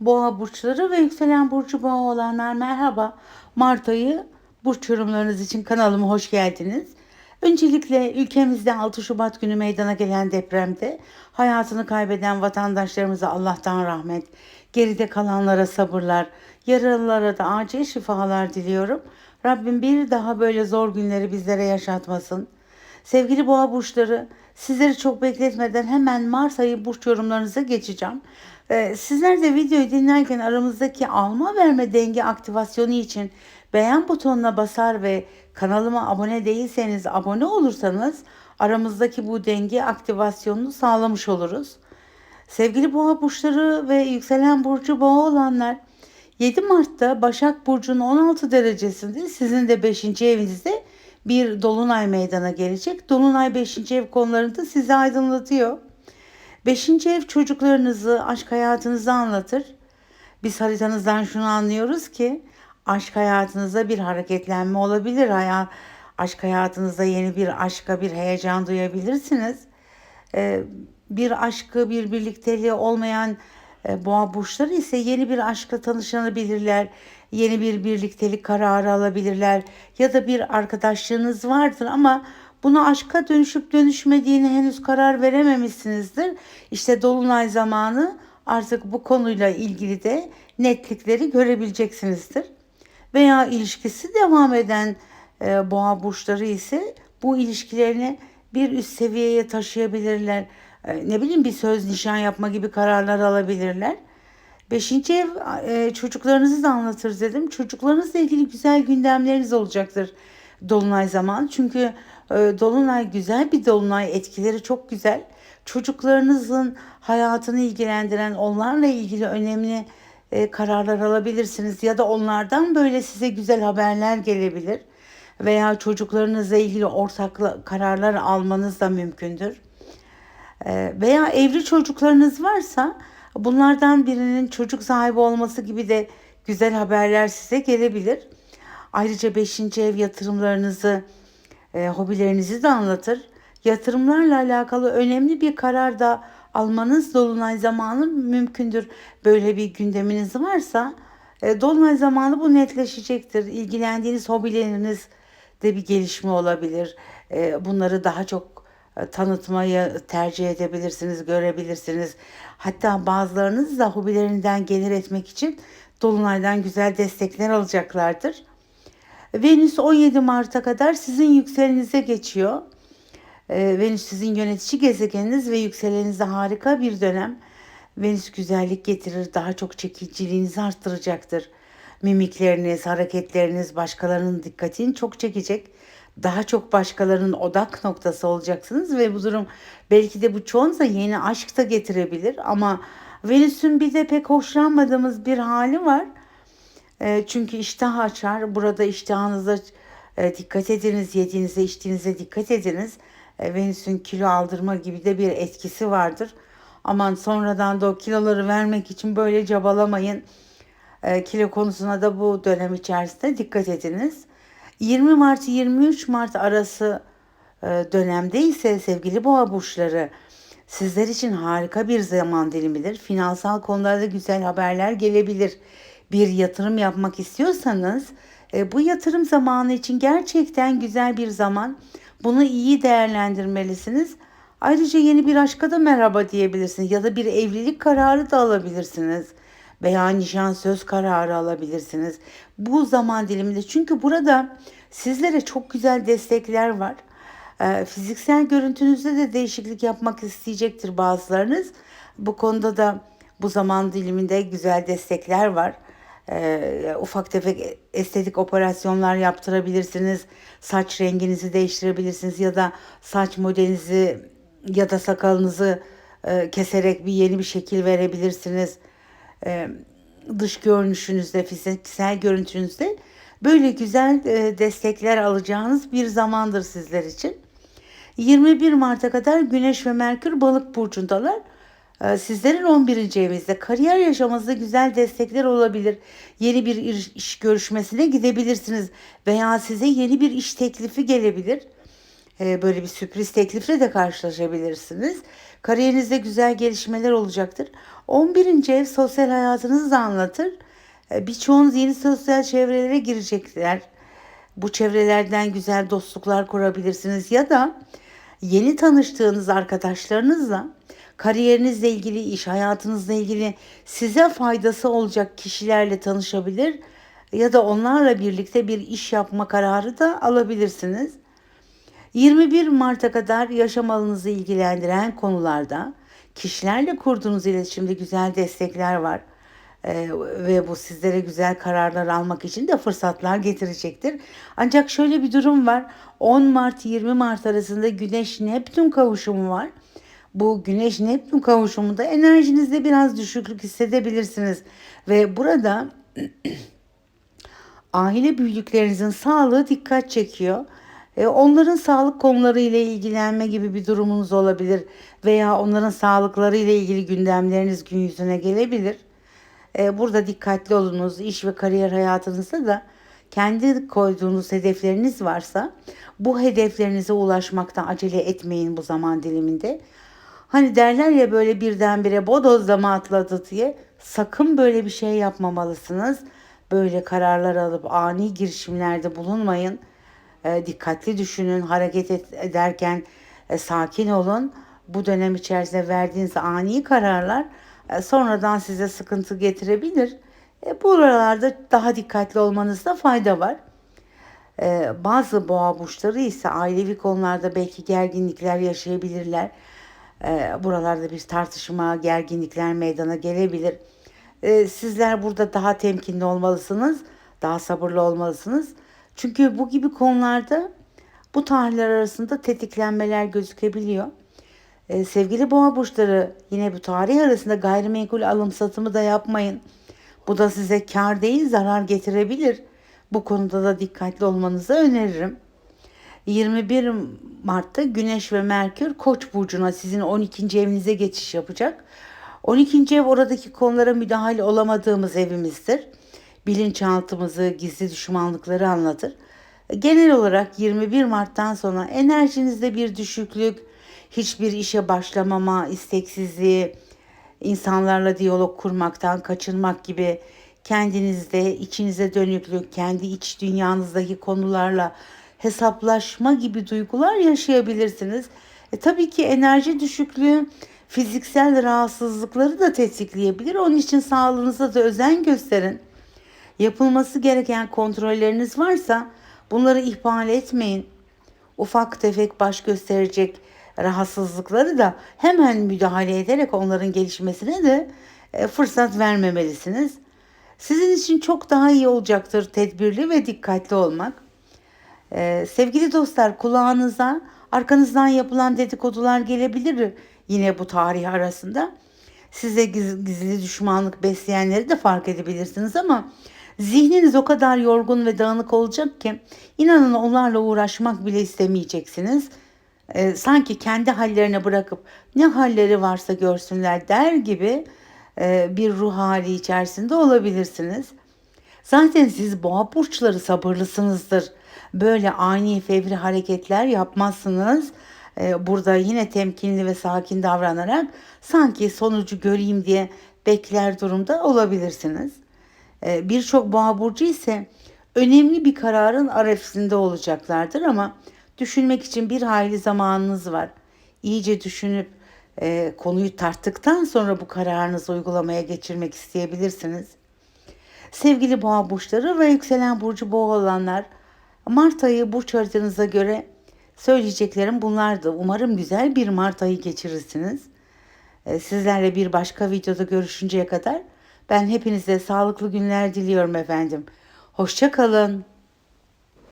Boğa burçları ve yükselen burcu boğa olanlar merhaba. Mart ayı burç yorumlarınız için kanalıma hoş geldiniz. Öncelikle ülkemizde 6 Şubat günü meydana gelen depremde hayatını kaybeden vatandaşlarımıza Allah'tan rahmet, geride kalanlara sabırlar, yaralılara da acil şifalar diliyorum. Rabbim bir daha böyle zor günleri bizlere yaşatmasın. Sevgili boğa burçları, sizleri çok bekletmeden hemen Mart ayı burç yorumlarınıza geçeceğim. Ee, sizler de videoyu dinlerken aramızdaki alma verme denge aktivasyonu için beğen butonuna basar ve kanalıma abone değilseniz abone olursanız aramızdaki bu denge aktivasyonunu sağlamış oluruz. Sevgili boğa burçları ve yükselen burcu boğa olanlar 7 Mart'ta Başak Burcu'nun 16 derecesinde sizin de 5. evinizde bir dolunay meydana gelecek. Dolunay 5. ev konularında sizi aydınlatıyor. 5. ev çocuklarınızı, aşk hayatınızı anlatır. Biz haritanızdan şunu anlıyoruz ki aşk hayatınızda bir hareketlenme olabilir. Hayat, aşk hayatınızda yeni bir aşka, bir heyecan duyabilirsiniz. Ee, bir aşkı, bir birlikteliği olmayan e, boğa burçları ise yeni bir aşkla tanışabilirler. Yeni bir birliktelik kararı alabilirler. Ya da bir arkadaşlığınız vardır ama bunu aşka dönüşüp dönüşmediğini henüz karar verememişsinizdir. İşte dolunay zamanı artık bu konuyla ilgili de netlikleri görebileceksinizdir. Veya ilişkisi devam eden e, boğa burçları ise bu ilişkilerini bir üst seviyeye taşıyabilirler. E, ne bileyim bir söz nişan yapma gibi kararlar alabilirler. Beşinci ev e, çocuklarınızı da anlatır dedim. Çocuklarınızla ilgili güzel gündemleriniz olacaktır dolunay zaman. Çünkü e, dolunay güzel bir dolunay etkileri çok güzel. Çocuklarınızın hayatını ilgilendiren onlarla ilgili önemli e, kararlar alabilirsiniz ya da onlardan böyle size güzel haberler gelebilir veya çocuklarınızla ilgili ortak kararlar almanız da mümkündür. E, veya evli çocuklarınız varsa bunlardan birinin çocuk sahibi olması gibi de güzel haberler size gelebilir. Ayrıca 5. ev yatırımlarınızı, e, hobilerinizi de anlatır. Yatırımlarla alakalı önemli bir karar da almanız dolunay zamanı mümkündür. Böyle bir gündeminiz varsa e, dolunay zamanı bu netleşecektir. İlgilendiğiniz hobileriniz de bir gelişme olabilir. E, bunları daha çok e, tanıtmayı tercih edebilirsiniz, görebilirsiniz. Hatta bazılarınız da hobilerinden gelir etmek için dolunaydan güzel destekler alacaklardır. Venüs 17 Mart'a kadar sizin yükselenize geçiyor. Ee, Venüs sizin yönetici gezegeniniz ve yükseleninize harika bir dönem. Venüs güzellik getirir, daha çok çekiciliğinizi arttıracaktır. Mimikleriniz, hareketleriniz başkalarının dikkatini çok çekecek. Daha çok başkalarının odak noktası olacaksınız ve bu durum belki de bu çoğunsa yeni aşk da getirebilir ama Venüs'ün bir de pek hoşlanmadığımız bir hali var. E, çünkü iştah açar. Burada iştahınıza e, dikkat ediniz, yediğinize, içtiğinize dikkat ediniz. E, Venüs'ün kilo aldırma gibi de bir etkisi vardır. Aman sonradan da o kiloları vermek için böyle cabalamayın. E, kilo konusuna da bu dönem içerisinde dikkat ediniz. 20 Mart 23 Mart arası e, dönemde ise sevgili boğa burçları sizler için harika bir zaman dilimidir. Finansal konularda güzel haberler gelebilir. Bir yatırım yapmak istiyorsanız e, bu yatırım zamanı için gerçekten güzel bir zaman. Bunu iyi değerlendirmelisiniz. Ayrıca yeni bir aşka da merhaba diyebilirsiniz ya da bir evlilik kararı da alabilirsiniz veya nişan söz kararı alabilirsiniz. Bu zaman diliminde çünkü burada sizlere çok güzel destekler var. E, fiziksel görüntünüzde de değişiklik yapmak isteyecektir bazılarınız. Bu konuda da bu zaman diliminde güzel destekler var. E, ufak tefek estetik operasyonlar yaptırabilirsiniz. Saç renginizi değiştirebilirsiniz ya da saç modelinizi ya da sakalınızı e, keserek bir yeni bir şekil verebilirsiniz. E, dış görünüşünüzde, fiziksel görüntünüzde böyle güzel e, destekler alacağınız bir zamandır sizler için. 21 Mart'a kadar Güneş ve Merkür Balık burcundalar. Ee, sizlerin 11. evinizde kariyer yaşamanızda güzel destekler olabilir. Yeni bir iş görüşmesine gidebilirsiniz veya size yeni bir iş teklifi gelebilir. e, böyle bir sürpriz teklifle de karşılaşabilirsiniz. Kariyerinizde güzel gelişmeler olacaktır. 11. ev sosyal hayatınızı da anlatır. E, birçoğunuz yeni sosyal çevrelere girecekler. Bu çevrelerden güzel dostluklar kurabilirsiniz ya da yeni tanıştığınız arkadaşlarınızla kariyerinizle ilgili, iş hayatınızla ilgili size faydası olacak kişilerle tanışabilir ya da onlarla birlikte bir iş yapma kararı da alabilirsiniz. 21 Mart'a kadar yaşam alanınızı ilgilendiren konularda kişilerle kurduğunuz iletişimde güzel destekler var. Ee, ve bu sizlere güzel kararlar almak için de fırsatlar getirecektir. Ancak şöyle bir durum var. 10 Mart 20 Mart arasında Güneş Neptün kavuşumu var. Bu Güneş Neptün kavuşumunda enerjinizde biraz düşüklük hissedebilirsiniz ve burada aile büyüklerinizin sağlığı dikkat çekiyor. E, onların sağlık konuları ile ilgilenme gibi bir durumunuz olabilir veya onların sağlıkları ile ilgili gündemleriniz gün yüzüne gelebilir. E, burada dikkatli olunuz. İş ve kariyer hayatınızda da kendi koyduğunuz hedefleriniz varsa bu hedeflerinize ulaşmakta acele etmeyin bu zaman diliminde. Hani derler ya böyle birdenbire bodozlama atladı diye sakın böyle bir şey yapmamalısınız. Böyle kararlar alıp ani girişimlerde bulunmayın. E, dikkatli düşünün, hareket ederken e, sakin olun. Bu dönem içerisinde verdiğiniz ani kararlar e, sonradan size sıkıntı getirebilir. E, buralarda daha dikkatli olmanızda fayda var. E, bazı boğa burçları ise ailevi konularda belki gerginlikler yaşayabilirler. E, buralarda bir tartışma, gerginlikler meydana gelebilir. E, sizler burada daha temkinli olmalısınız, daha sabırlı olmalısınız. Çünkü bu gibi konularda bu tarihler arasında tetiklenmeler gözükebiliyor. Ee, sevgili boğa burçları yine bu tarih arasında gayrimenkul alım satımı da yapmayın. Bu da size kar değil zarar getirebilir. Bu konuda da dikkatli olmanızı öneririm. 21 Mart'ta Güneş ve Merkür Koç burcuna sizin 12. evinize geçiş yapacak. 12. ev oradaki konulara müdahale olamadığımız evimizdir. Bilinçaltımızı, gizli düşmanlıkları anlatır. Genel olarak 21 Mart'tan sonra enerjinizde bir düşüklük, hiçbir işe başlamama, isteksizliği, insanlarla diyalog kurmaktan kaçınmak gibi kendinizde içinize dönüklük, kendi iç dünyanızdaki konularla hesaplaşma gibi duygular yaşayabilirsiniz. E, tabii ki enerji düşüklüğü fiziksel rahatsızlıkları da tetikleyebilir. Onun için sağlığınıza da özen gösterin. Yapılması gereken kontrolleriniz varsa bunları ihmal etmeyin. Ufak tefek baş gösterecek rahatsızlıkları da hemen müdahale ederek onların gelişmesine de e, fırsat vermemelisiniz. Sizin için çok daha iyi olacaktır tedbirli ve dikkatli olmak. Ee, sevgili dostlar kulağınıza arkanızdan yapılan dedikodular gelebilir yine bu tarih arasında. Size gizli düşmanlık besleyenleri de fark edebilirsiniz ama zihniniz o kadar yorgun ve dağınık olacak ki inanın onlarla uğraşmak bile istemeyeceksiniz e, sanki kendi hallerine bırakıp ne halleri varsa görsünler der gibi e, bir ruh hali içerisinde olabilirsiniz. Zaten siz boğa burçları sabırlısınızdır. Böyle ani fevri hareketler yapmazsınız. E, burada yine temkinli ve sakin davranarak sanki sonucu göreyim diye bekler durumda olabilirsiniz. E, Birçok boğa burcu ise önemli bir kararın arefesinde olacaklardır ama Düşünmek için bir hayli zamanınız var. İyice düşünüp e, konuyu tarttıktan sonra bu kararınızı uygulamaya geçirmek isteyebilirsiniz. Sevgili boğa burçları ve yükselen burcu boğa olanlar, Mart ayı burç haritanıza göre söyleyeceklerim bunlardı. Umarım güzel bir Mart ayı geçirirsiniz. E, sizlerle bir başka videoda görüşünceye kadar ben hepinize sağlıklı günler diliyorum efendim. Hoşçakalın.